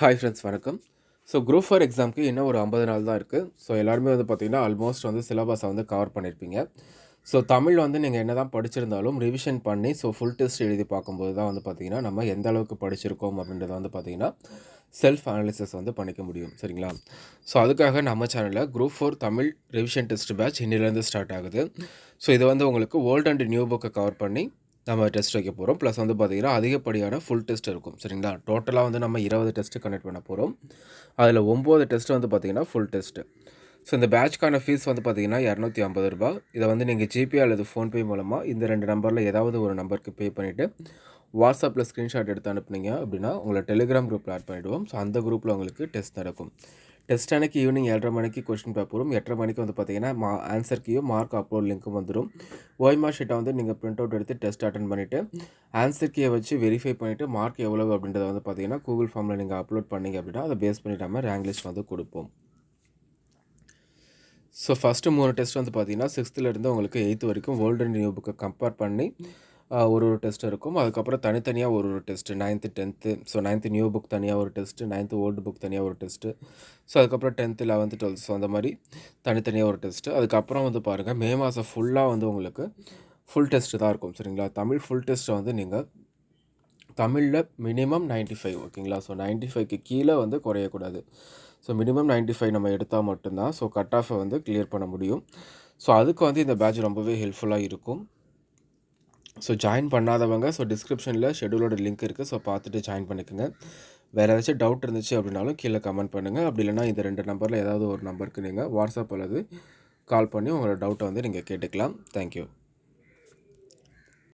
Hi friends வணக்கம். So group four எக்ஸாமுக்கு இன்னும் ஒரு ஐம்பது நாள் தான் இருக்குது ஸோ எல்லாருமே வந்து பார்த்திங்கன்னா ஆல்மோஸ்ட் வந்து சிலபஸை வந்து கவர் பண்ணியிருப்பீங்க ஸோ தமிழ் வந்து நீங்கள் என்ன தான் படிச்சிருந்தாலும் ரிவிஷன் பண்ணி ஸோ ஃபுல் டெஸ்ட் எழுதி பார்க்கும்போது தான் வந்து பார்த்திங்கன்னா நம்ம எந்த அளவுக்கு படிச்சிருக்கோம் அப்படின்றத வந்து பார்த்திங்கன்னா செல்ஃப் அனாலிசிஸ் வந்து பண்ணிக்க முடியும். சரிங்களா? ஸோ அதுக்காக நம்ம சேனலில் group four Tamil revision test batch இன்னிலேருந்து ஸ்டார்ட் ஆகுது. ஸோ இது வந்து உங்களுக்கு ஓல்ட் அண்ட் நியூ புக்கை கவர் பண்ணி நம்ம டெஸ்ட் வைக்க போகிறோம் ப்ளஸ் வந்து பார்த்திங்கன்னா அதிகப்படியான ஃபுல் டெஸ்ட் இருக்கும். சரிங்களா? டோட்டலாக வந்து நம்ம இருபது டெஸ்ட்டு கனெக்ட் பண்ண போகிறோம் அதில் ஒம்பது டெஸ்ட் வந்து பார்த்திங்கன்னா ஃபுல் டெஸ்ட்டு ஸோ இந்த பேட்ச்க்கான ஃபீஸ் வந்து பார்த்திங்கன்னா இரநூத்தி ஐம்பது ரூபா இதை வந்து நீங்கள் ஜிபே அல்லது ஃபோன்பே மூலமாக இந்த ரெண்டு நம்பரில் ஏதாவது ஒரு நம்பருக்கு பே பண்ணிவிட்டு வாட்ஸ்அப்பில் ஸ்க்ரீன்ஷாட் எடுத்து அனுப்புனீங்க அப்படின்னா உங்களை டெலிகிராம் குரூப்பில் ஆட் பண்ணிவிடுவோம் ஸோ அந்த குரூப்பில் உங்களுக்கு டெஸ்ட் நடக்கும். டெஸ்ட் அன்னைக்கு ஈவினிங் ஏழரை மணிக்கு கொஸ்டின் பேப்பரும் எட்டரை மணிக்கு வந்து பார்த்தீங்கன்னா மா ஆன்சர் கீயும் மார்க் அப்லோட் லிங்க்கும் வந்துடும் ஓய்மா ஷீட்டை வந்து நீங்கள் பிரிண்ட் அவுட் எடுத்து டெஸ்ட் அட்டன் பண்ணிவிட்டு ஆன்சர் கீயை வச்சு வெரிஃபை பண்ணிவிட்டு மார்க் எவ்வளவு அப்படின்றத வந்து பார்த்தீங்கன்னா கூகுள் ஃபார்மில் நீங்கள் அப்லோட் பண்ணிங்க அப்படின்னா அதை பேஸ் பண்ணிட்டு நம்ம ரேங்க் லிஸ்ட் வந்து கொடுப்போம். ஸோ ஃபஸ்ட்டு மூணு டெஸ்ட் வந்து பார்த்தீங்கன்னா சிக்ஸ்த்துலேருந்து உங்களுக்கு எயித்து வரைக்கும் ஓல்டு அண்ட் நியூ புக்கை கம்பேர் பண்ணி ஒரு ஒரு டெஸ்ட் இருக்கும். அதுக்கப்புறம் தனித்தனியாக ஒரு ஒரு test ninth tenth so ninth new book தனியாக ஒரு டெஸ்ட்டு நைன்த்து ஓல்டு புக் தனியாக ஒரு டெஸ்ட்டு ஸோ அதுக்கப்புறம் டென்த்து லெவன்த்து டுவெல்த் ஸோ அந்த மாதிரி தனித்தனியாக ஒரு டெஸ்ட்டு அதுக்கப்புறம் வந்து பாருங்கள் மே மாதம் ஃபுல்லாக வந்து உங்களுக்கு ஃபுல் டெஸ்ட்டு தான் இருக்கும் சரிங்களா? தமிழ் ஃபுல் டெஸ்ட்டை வந்து நீங்கள் தமிழில் மினிமம் நைன்ட்டி ஃபைவ் ஓகேங்களா? ஸோ நைன்ட்டி ஃபைவ்க்கு கீழே வந்து குறையக்கூடாது. ஸோ மினிமம் நைன்ட்டி ஃபைவ் நம்ம எடுத்தால் மட்டும்தான் ஸோ கட் ஆஃபை வந்து கிளியர் பண்ண முடியும். ஸோ அதுக்கு வந்து இந்த பேட்ச் ரொம்பவே ஹெல்ப்ஃபுல்லாக இருக்கும். ஸோ ஜாயின் பண்ணாதவங்க ஸோ டிஸ்கிரிப்ஷனில் ஷெடியூலோட லிங்க் இருக்குது ஸோ பார்த்துட்டு ஜாயின் பண்ணிக்கோங்க. வேறு ஏதாச்சும் டவுட் இருந்துச்சு அப்படின்னாலும் கீழே கமெண்ட் பண்ணுங்கள் அப்படி இல்லைனா இந்த ரெண்டு நம்பரில் ஏதாவது ஒரு நம்பருக்கு நீங்கள் வாட்ஸ்அப் அல்லது கால் பண்ணி உங்களோட டவுட்டை வந்து நீங்கள் கேட்டுக்கலாம். தேங்க்யூ